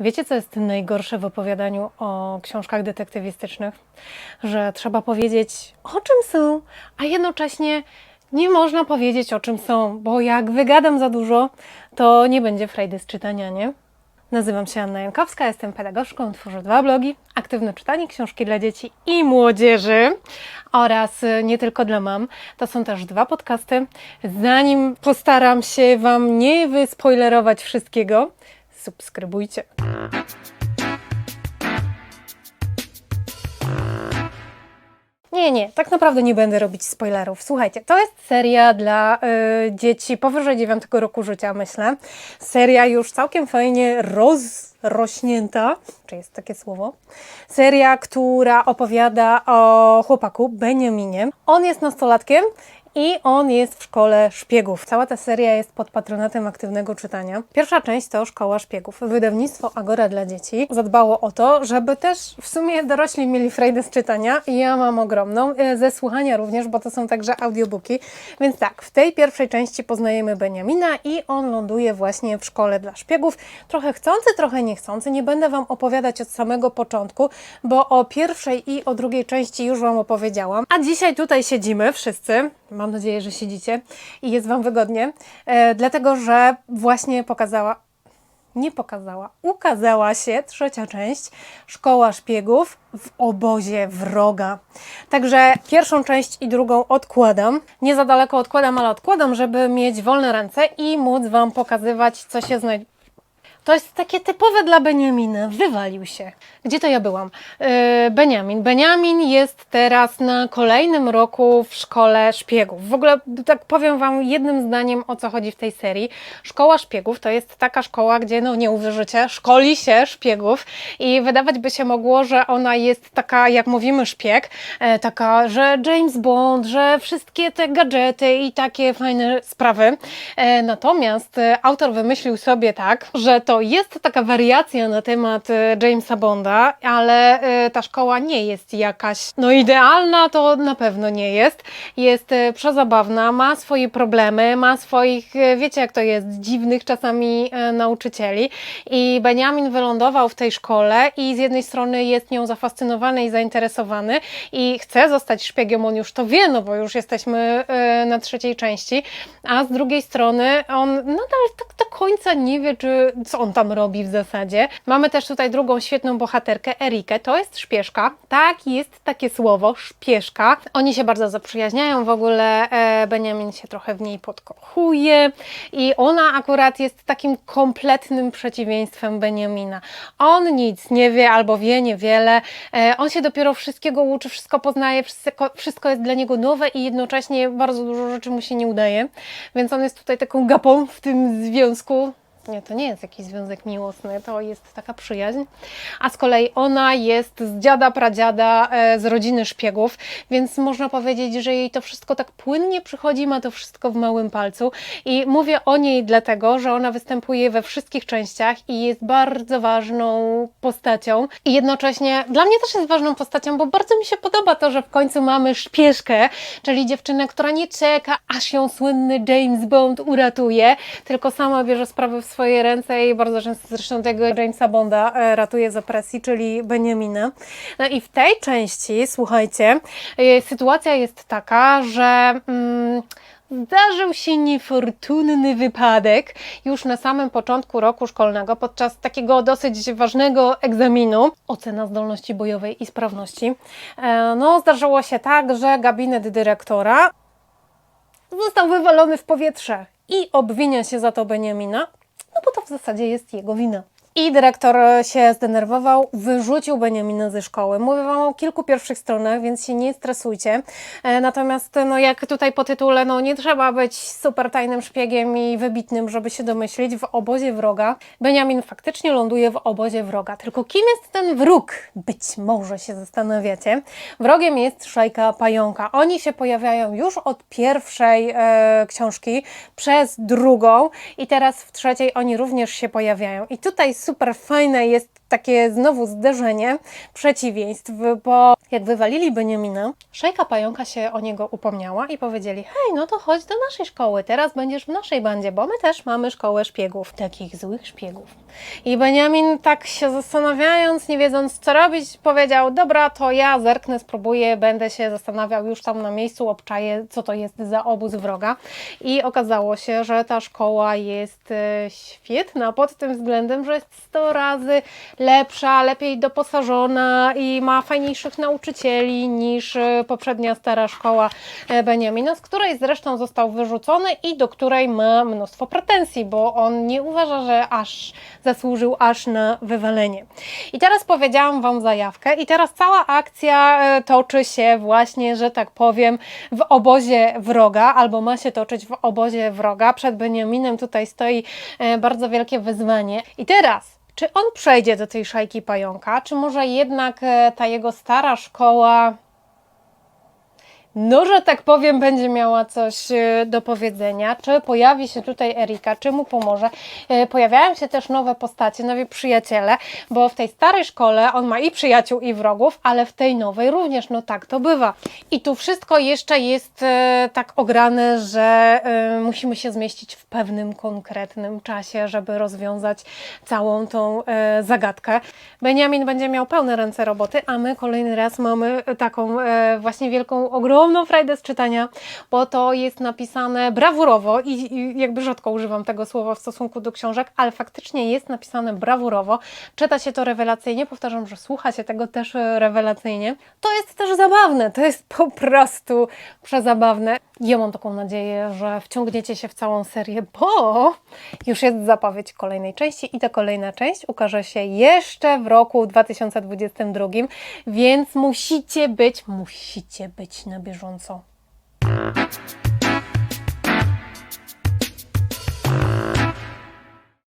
Wiecie, co jest najgorsze w opowiadaniu o książkach detektywistycznych? Że trzeba powiedzieć, o czym są, a jednocześnie nie można powiedzieć, o czym są, bo jak wygadam za dużo, to nie będzie frajdy z czytania, nie? Nazywam się Anna Jankowska, jestem pedagogzką, tworzę dwa blogi, aktywne czytanie, książki dla dzieci i młodzieży oraz y, nie tylko dla mam. To są też dwa podcasty. Zanim postaram się Wam nie wyspoilerować wszystkiego, subskrybujcie. Nie, nie, tak naprawdę nie będę robić spoilerów. Słuchajcie, to jest seria dla y, dzieci powyżej 9 roku życia, myślę. Seria już całkiem fajnie rozrośnięta, czy jest takie słowo? Seria, która opowiada o chłopaku Beniaminie. On jest nastolatkiem i on jest w szkole szpiegów. Cała ta seria jest pod patronatem aktywnego czytania. Pierwsza część to Szkoła Szpiegów. Wydawnictwo Agora dla dzieci zadbało o to, żeby też w sumie dorośli mieli frajdę z czytania i ja mam ogromną, e, ze słuchania również, bo to są także audiobooki. Więc tak, w tej pierwszej części poznajemy Beniamina i on ląduje właśnie w szkole dla szpiegów. Trochę chcący, trochę niechcący. Nie będę Wam opowiadać od samego początku, bo o pierwszej i o drugiej części już Wam opowiedziałam. A dzisiaj tutaj siedzimy wszyscy. Mam nadzieję, że siedzicie i jest Wam wygodnie, e, dlatego że właśnie pokazała, nie pokazała, ukazała się trzecia część Szkoła Szpiegów w obozie wroga. Także pierwszą część i drugą odkładam. Nie za daleko odkładam, ale odkładam, żeby mieć wolne ręce i móc Wam pokazywać, co się znajduje. To jest takie typowe dla Beniamina. Wywalił się. Gdzie to ja byłam? Yy, Beniamin. Beniamin jest teraz na kolejnym roku w szkole szpiegów. W ogóle tak powiem Wam jednym zdaniem o co chodzi w tej serii. Szkoła szpiegów to jest taka szkoła, gdzie, no nie uwierzycie, szkoli się szpiegów i wydawać by się mogło, że ona jest taka, jak mówimy, szpieg, e, taka, że James Bond, że wszystkie te gadżety i takie fajne sprawy. E, natomiast e, autor wymyślił sobie tak, że to jest taka wariacja na temat e, Jamesa Bonda, ale e, ta szkoła nie jest jakaś no idealna, to na pewno nie jest. Jest e, przezabawna, ma swoje problemy, ma swoich, wiecie jak to jest, dziwnych czasami nauczycieli. I Benjamin wylądował w tej szkole i z jednej strony jest nią zafascynowany i zainteresowany i chce zostać szpiegiem, on już to wie, no bo już jesteśmy na trzeciej części, a z drugiej strony on nadal tak do końca nie wie, czy co on tam robi w zasadzie. Mamy też tutaj drugą świetną bohaterkę, Erikę, to jest szpieszka, tak, jest takie słowo, szpieszka. Oni się bardzo zaprzyjaźniają, w ogóle e, Benjamin się trochę w niej podkochuje i ona akurat jest takim kompletnym przeciwieństwem Benjamina. On nic nie wie albo wie niewiele, e, on się dopiero wszystkiego uczy, wszystko poznaje, wszystko, wszystko jest dla niego nowe i jednocześnie bardzo dużo rzeczy mu się nie udaje, więc on jest tutaj taką gapą w tym związku. Nie, to nie jest jakiś związek miłosny, to jest taka przyjaźń. A z kolei ona jest z dziada, pradziada, e, z rodziny szpiegów, więc można powiedzieć, że jej to wszystko tak płynnie przychodzi, ma to wszystko w małym palcu. I mówię o niej dlatego, że ona występuje we wszystkich częściach i jest bardzo ważną postacią. I jednocześnie dla mnie też jest ważną postacią, bo bardzo mi się podoba to, że w końcu mamy szpieszkę, czyli dziewczynę, która nie czeka, aż ją słynny James Bond uratuje, tylko sama bierze sprawy w swoje ręce i bardzo często zresztą tego Jamesa Bonda e, ratuje z opresji, czyli Benjamina. No i w tej części, słuchajcie, e, sytuacja jest taka, że... Mm, Zdarzył się niefortunny wypadek już na samym początku roku szkolnego, podczas takiego dosyć ważnego egzaminu, ocena zdolności bojowej i sprawności. E, No, zdarzyło się tak, że gabinet dyrektora został wywalony w powietrze i obwinia się za to Beniamina, no bo to w zasadzie jest jego wina. I dyrektor się zdenerwował, wyrzucił Beniamina ze szkoły. Mówię Wam o kilku pierwszych stronach, więc się nie stresujcie. E, Natomiast, no jak tutaj po tytule, no nie trzeba być super tajnym szpiegiem i wybitnym, żeby się domyślić, w obozie wroga. Beniamin faktycznie ląduje w obozie wroga. Tylko kim jest ten wróg? Być może się zastanawiacie. Wrogiem jest szajka pająka. Oni się pojawiają już od pierwszej e, książki, przez drugą i teraz w trzeciej oni również się pojawiają. I tutaj super fajne jest takie znowu zderzenie przeciwieństw, bo jak wywalili Beniamina, szejka pająka się o niego upomniała i powiedzieli: Hej, no to chodź do naszej szkoły, teraz będziesz w naszej bandzie, bo my też mamy szkołę szpiegów, takich złych szpiegów. I Beniamin, tak się zastanawiając, nie wiedząc co robić, powiedział: Dobra, to ja zerknę, spróbuję, będę się zastanawiał już tam na miejscu, obczaję, co to jest za obóz wroga. I okazało się, że ta szkoła jest e, świetna pod tym względem, że jest 100 razy lepsza, lepiej doposażona i ma fajniejszych nauczycieli niż e, poprzednia stara szkoła e, Beniamina, z której zresztą został wyrzucony i do której ma mnóstwo pretensji, bo on nie uważa, że aż zasłużył aż na wywalenie. I teraz powiedziałam Wam zajawkę i teraz cała akcja e, toczy się właśnie, że tak powiem, w obozie wroga, albo ma się toczyć w obozie wroga. Przed Beniaminem tutaj stoi bardzo wielkie wyzwanie. I teraz czy on przejdzie do tej szajki pająka, czy może jednak e, ta jego stara szkoła no, że tak powiem, będzie miała coś e, do powiedzenia. Czy pojawi się tutaj Erika, czy mu pomoże? E, Pojawiają się też nowe postacie, nowi przyjaciele, bo w tej starej szkole on ma i przyjaciół, i wrogów, ale w tej nowej również, no tak to bywa. I tu wszystko jeszcze jest e, tak ograne, że musimy się zmieścić w pewnym konkretnym czasie, żeby rozwiązać całą tą zagadkę. Beniamin będzie miał pełne ręce roboty, a my kolejny raz mamy taką właśnie wielką, ogromną frajdę z czytania, bo to jest napisane brawurowo i, i jakby rzadko używam tego słowa w stosunku do książek, ale faktycznie jest napisane brawurowo. Czyta się to rewelacyjnie, powtarzam, że słucha się tego też e, rewelacyjnie. To jest też zabawne, to jest po prostu przezabawne. Ja mam taką nadzieję, że wciągniecie się w całą serię, bo już jest zapowiedź kolejnej części i ta kolejna część ukaże się jeszcze w roku 2022, więc musicie być, musicie być na bieżąco.